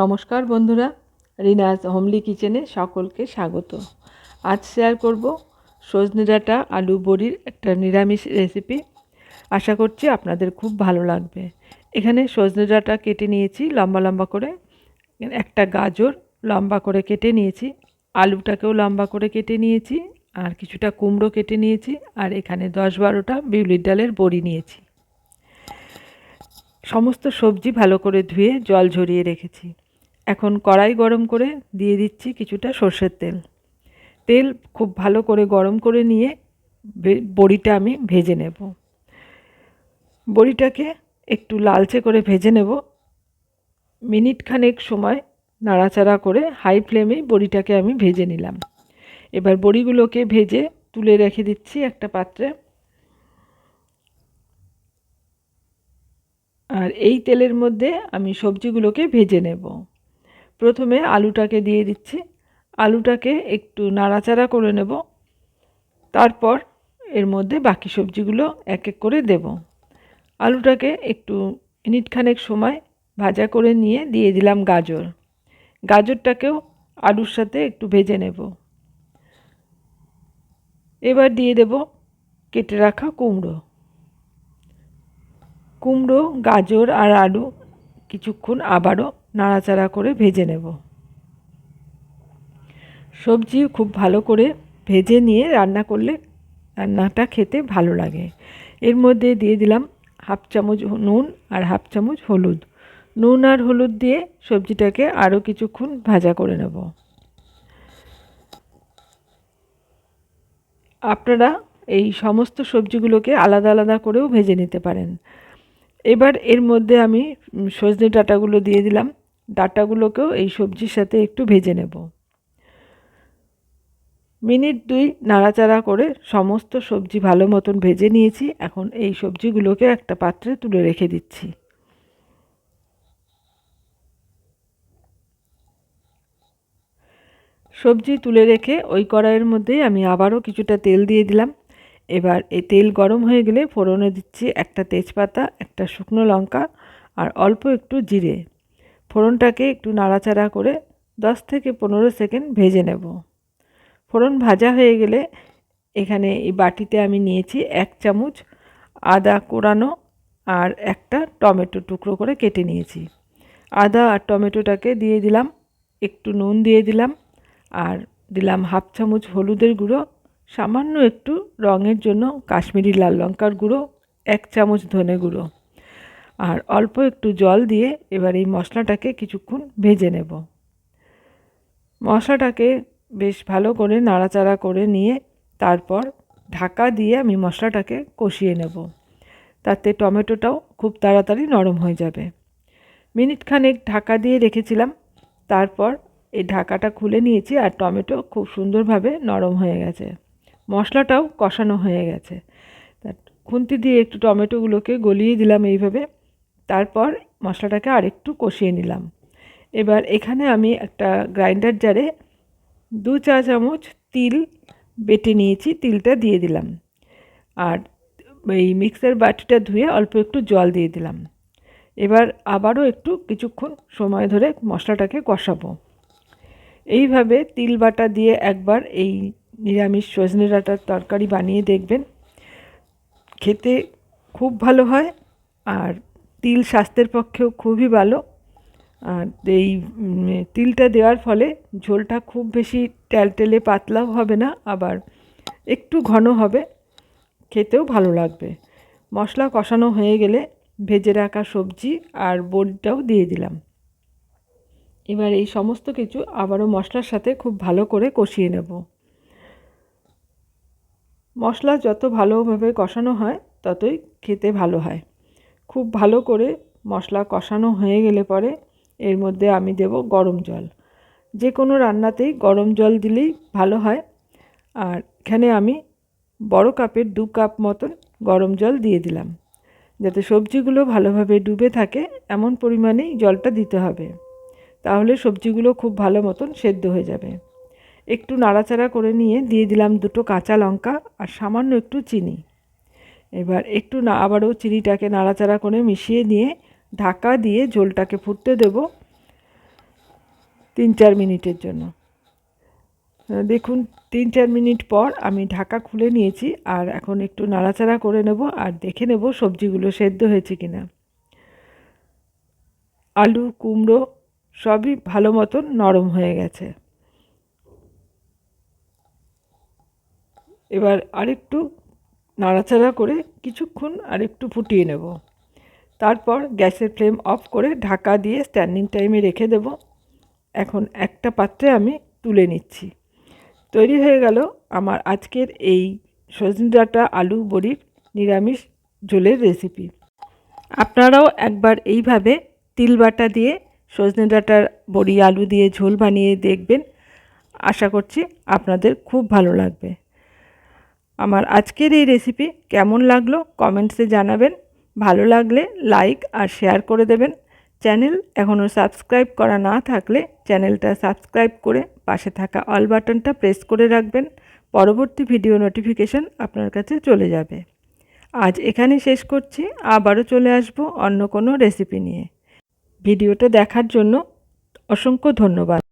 নমস্কার বন্ধুরা, রিনাজ হোমলি কিচেনে সকলকে স্বাগত। আজ শেয়ার করব সজনে ডাঁটা আলু বড়ির একটা নিরামিষ রেসিপি আশা করছি আপনাদের খুব ভালো লাগবে। এখানে সজনে ডাঁটা কেটে নিয়েছি লম্বা লম্বা করে। একটা গাজর লম্বা করে কেটে নিয়েছি, আলুটাকেও লম্বা করে কেটে নিয়েছি, আর কিছুটা কুমড়ো কেটে নিয়েছি, আর এখানে দশ বারোটা বিউলির ডালের বড়ি নিয়েছি। সমস্ত সবজি ভালো করে ধুয়ে জল ঝরিয়ে রেখেছি। এখন কড়াই গরম করে দিয়ে দিচ্ছি কিছুটা সর্ষের তেল। তেল খুব ভালো করে গরম করে নিয়ে বড়িটা আমি ভেজে নেব। বড়িটাকে একটু লালচে করে ভেজে নেব। মিনিট খানেক সময় নাড়াচাড়া করে হাই ফ্লেমে বড়িটাকে আমি ভেজে নিলাম। এবার বড়িগুলোকে ভেজে তুলে রেখে দিচ্ছি একটা পাত্রে। আর এই তেলের মধ্যে আমি সবজিগুলোকে ভেজে নেব। প্রথমে আলুটাকে দিয়ে দিচ্ছি। আলুটাকে একটু নাড়াচাড়া করে নেব। তারপর এর মধ্যে বাকি সবজিগুলো এক এক করে দেব। আলুটাকে একটু মিনিটখানেক সময় ভাজা করে নিয়ে দিয়ে দিলাম গাজর। গাজরটাকেও আলুর সাথে একটু ভেজে নেব। এবার দিয়ে দেব কেটে রাখা কুমড়ো। কুমড়ো, গাজর আর আলু কিছুক্ষণ আবারও নাড়াচাড়া করে ভেজে নেব। সবজি খুব ভালো করে ভেজে নিয়ে রান্না করলে রান্নাটা খেতে ভালো লাগে। এর মধ্যে দিয়ে দিলাম হাফ চামচ নুন আর হাফ চামচ হলুদ। নুন আর হলুদ দিয়ে সবজিটাকে আরও কিছুক্ষণ ভাজা করে নেব। আপনারা এই সমস্ত সবজিগুলোকে আলাদা আলাদা করেও ভেজে নিতে পারেন। এবার এর মধ্যে আমি সজনে ডাঁটাগুলো দিয়ে দিলাম। ডাঁটাগুলোকেও এই সবজির সাথে একটু ভেজে নেব। মিনিট দুই নাড়াচাড়া করে সমস্ত সবজি ভালো মতন ভেজে নিয়েছি। এখন এই সবজিগুলোকে একটা পাত্রে তুলে রেখে দিচ্ছি। সবজি তুলে রেখে ওই কড়াইয়ের মধ্যেই আমি আবারও কিছুটা তেল দিয়ে দিলাম। এবার এই তেল গরম হয়ে গেলে ফোড়নে দিচ্ছি একটা তেজপাতা, একটা শুকনো লঙ্কা আর অল্প একটু জিরে। ফোড়নটাকে একটু নাড়াচাড়া করে দশ থেকে পনেরো সেকেন্ড ভেজে নেব। ফোড়ন ভাজা হয়ে গেলে এখানে এই বাটিতে আমি নিয়েছি এক চামচ আদা কোরানো আর একটা টমেটো টুকরো করে কেটে নিয়েছি। আদা আর টমেটোটাকে দিয়ে দিলাম, একটু নুন দিয়ে দিলাম আর দিলাম হাফ চামচ হলুদের গুঁড়ো, সামান্য একটু রঙের জন্য কাশ্মীরি লাল লঙ্কার গুঁড়ো, এক চামচ ধনে গুঁড়ো। আর অল্প একটু জল দিয়ে এবার এই মশলাটাকে কিছুক্ষণ ভেজে নেব। মশলাটাকে বেশ ভালো করে নাড়াচাড়া করে নিয়ে তারপর ঢাকা দিয়ে আমি মশলাটাকে কষিয়ে নেব। তাতে টমেটোটাও খুব তাড়াতাড়ি নরম হয়ে যাবে। মিনিট খানেক ঢাকা দিয়ে রেখেছিলাম। তারপর এই ঢাকাটা খুলে নিয়েছি আর টমেটো খুব সুন্দরভাবে নরম হয়ে গেছে। মশলাটাও কষানো হয়ে গেছে। খুন্তি দিয়ে একটু টমেটোগুলোকে গলিয়ে দিলাম এইভাবে। তারপর মশলাটাকে আরেকটু কষিয়ে নিলাম। এবার এখানে আমি একটা গ্রাইন্ডার জারে দু চা চামচ তিল বেটে নিয়েছি, তিলটা দিয়ে দিলাম। আর এই মিক্সার বাটিটা ধুয়ে অল্প একটু জল দিয়ে দিলাম। এবার আবারও একটু কিছুক্ষণ সময় ধরে মশলাটাকে কষাবো। এইভাবে তিল বাটা দিয়ে একবার এই নিরামিষ সজনে ডাঁটার তরকারি বানিয়ে দেখবেন। খেতে খুব ভালো হয় আর তিল স্বাস্থ্যের পক্ষেও খুবই ভালো। আর এই তিলটা দেওয়ার ফলে ঝোলটা খুব বেশি টেলটেলে পাতলাও হবে না, আবার একটু ঘন হবে। খেতেও ভালো লাগবে। মশলা কষানো হয়ে গেলে ভেজে রাখা সবজি আর বড়িটাও দিয়ে দিলাম। এবার এই সমস্ত কিছু আবারও মশলার সাথে খুব ভালো করে কষিয়ে নেব। মশলা যত ভালোভাবে কষানো হয়, ততই খেতে ভালো হয়। খুব ভালো করে মশলা কষানো হয়ে গেলে পরে এর মধ্যে আমি দেব গরম জল। যে কোনো রান্নাতেই গরম জল দিলেই ভালো হয়। আর এখানে আমি বড় কাপের দু কাপ মতন গরম জল দিয়ে দিলাম। যাতে সবজিগুলো ভালোভাবে ডুবে থাকে, এমন পরিমাণেই জলটা দিতে হবে। তাহলে সবজিগুলো খুব ভালো মতন সেদ্ধ হয়ে যাবে। একটু নাড়াচাড়া করে নিয়ে দিয়ে দিলাম দুটো কাঁচা লঙ্কা আর সামান্য একটু চিনি। এবার একটু না, আবারও চিনিটাকে নাড়াচাড়া করে মিশিয়ে নিয়ে ঢাকা দিয়ে ঝোলটাকে ফুটতে দেব তিন চার মিনিটের জন্য। দেখুন, তিন চার মিনিট পর আমি ঢাকা খুলে নিয়েছি আর এখন একটু নাড়াচাড়া করে নেব আর দেখে নেব সবজিগুলো সেদ্ধ হয়েছে কি না আলু, কুমড়ো সবই ভালো মতন নরম হয়ে গেছে। এবার আরেকটু নাড়াচাড়া করে কিছুক্ষণ আরেকটু ফুটিয়ে নেব। তারপর গ্যাসের ফ্লেম অফ করে ঢাকা দিয়ে স্ট্যান্ডিং টাইমে রেখে দেব। এখন একটা পাত্রে আমি তুলে নিচ্ছি। তৈরি হয়ে গেল আমার আজকের এই সজনে ডাঁটা আলু বড়ির নিরামিষ ঝোলের রেসিপি। আপনারাও একবার এইভাবে তিল বাটা দিয়ে সজনে ডাঁটার বড়ি আলু দিয়ে ঝোল বানিয়ে দেখবেন। আশা করছি আপনাদের খুব ভালো লাগবে। আমার আজকের এই রেসিপি কেমন লাগল কমেন্টসে জানাবেন। ভালো লাগলে লাইক আর শেয়ার করে দেবেন। চ্যানেল এখনও সাবস্ক্রাইব করা না থাকলে চ্যানেলটা সাবস্ক্রাইব করে পাশে থাকা অল বাটনটা প্রেস করে রাখবেন। পরবর্তী ভিডিও নোটিফিকেশন আপনার কাছে চলে যাবে। আজ এখানে শেষ করছি। আবারও চলে আসব অন্য কোনো রেসিপি নিয়ে। ভিডিওটা দেখার জন্য অসংখ্য ধন্যবাদ।